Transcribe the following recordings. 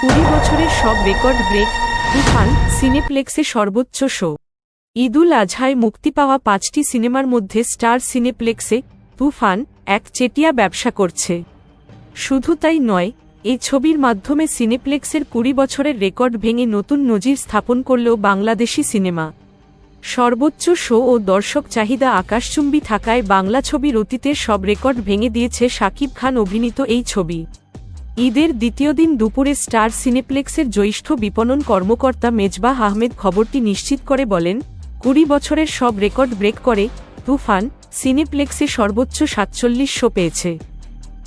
কুড়ি বছরের সব রেকর্ড ব্রেক, তুফান, সিনেপ্লেক্সে সর্বোচ্চ শো। ঈদুল আজহায় মুক্তি পাওয়া পাঁচটি সিনেমার মধ্যে স্টার সিনেপ্লেক্সে তুফান, এক চেটিয়া ব্যবসা করছে। শুধু তাই নয় এই ছবির মাধ্যমে সিনেপ্লেক্সের কুড়ি বছরের রেকর্ড ভেঙে নতুন নজির স্থাপন করল বাংলাদেশি সিনেমা। সর্বোচ্চ শো ও দর্শক চাহিদা আকাশচুম্বী থাকায় বাংলা ছবির অতীতের সব রেকর্ড ভেঙে দিয়েছে শাকিব খান অভিনীত এই ছবি। ঈদের দ্বিতীয় দিন দুপুরে স্টার সিনেপ্লেক্সের জ্যৈষ্ঠ বিপণন কর্মকর্তা মেজবাহ আহমেদ খবরটি নিশ্চিত করে বলেন, কুড়ি বছরের সব রেকর্ড ব্রেক করে তুফান সিনেপ্লেক্সে সর্বোচ্চ সাতচল্লিশ শো পেয়েছে।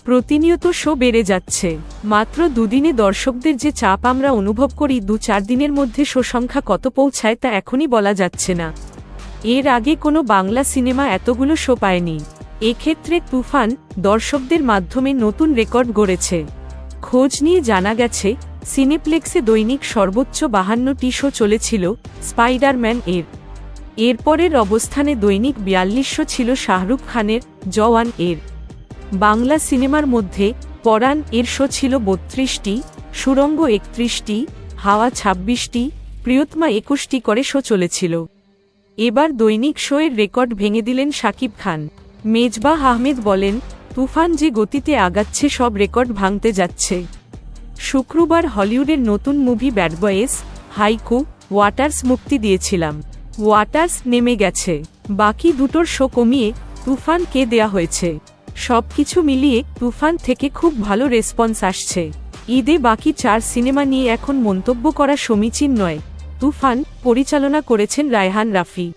প্রতিনিয়ত শো বেড়ে যাচ্ছে। মাত্র দুদিনে দর্শকদের যে চাপ আমরা অনুভব করি দু চার দিনের মধ্যে শো সংখ্যা কত পৌঁছায় তা এখনই বলা যাচ্ছে না। এর আগে কোনো বাংলা সিনেমা এতগুলো শো পায়নি। এক্ষেত্রে তুফান দর্শকদের মাধ্যমে নতুন রেকর্ড গড়েছে। খোঁজ নিয়ে জানা গেছে, সিনেপ্লেক্সে দৈনিক সর্বোচ্চ বাহান্নটি শো চলেছিল স্পাইডারম্যান এর। এরপরের অবস্থানে দৈনিক বিয়াল্লিশশো ছিল শাহরুখ খানের জওয়ান এর। বাংলা সিনেমার মধ্যে পরাণ এর শো ছিল বত্রিশটি, সুরঙ্গ একত্রিশটি, হাওয়া ছাব্বিশটি, প্রিয়তমা একুশটি করে শো চলেছিল। এবার দৈনিক শোয়ের রেকর্ড ভেঙে দিলেন শাকিব খান। মেজবাহ আহমেদ বলেন তুফান যে গতিতে আগাচ্ছে, সব রেকর্ড ভাঙতে যাচ্ছে। শুক্রবার হলিউডের নতুন মুভি ব্যাড বয়েস হাইকু, ওয়াটার্স মুক্তি দিয়েছিলাম। ওয়াটার্স নেমে গেছে। বাকি দুটোর শো কমিয়ে তুফানকে দেয়া হয়েছে। সবকিছু মিলিয়ে তুফান থেকে খুব ভালো রেসপন্স আসছে। ঈদে বাকি চার সিনেমা নিয়ে এখন মন্তব্য করা সমীচীন নয়। তুফান পরিচালনা করেছেন রায়হান রাফি।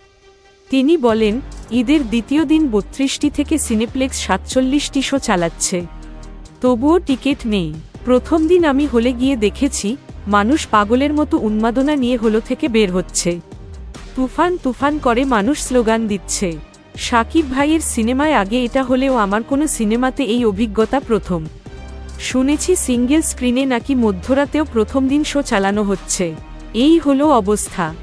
তিনি বলেন, ঈদের দ্বিতীয় দিন বত্রিশটি থেকে সিনেপ্লেক্স সাতচল্লিশটি শো চালাচ্ছে। তবুও টিকিট নেই। প্রথম দিন আমি হলে গিয়ে দেখেছি, মানুষ পাগলের মতো উন্মাদনা নিয়ে হলো থেকে বের হচ্ছে। তুফান তুফান করে মানুষ স্লোগান দিচ্ছে। সাকিব ভাইয়ের সিনেমায় আগে এটা হলেও আমার কোনো সিনেমাতে এই অভিজ্ঞতা প্রথম। শুনেছি সিঙ্গেল স্ক্রিনে নাকি মধ্যরাতেও প্রথম দিন শো চালানো হচ্ছে। এই হলো অবস্থা।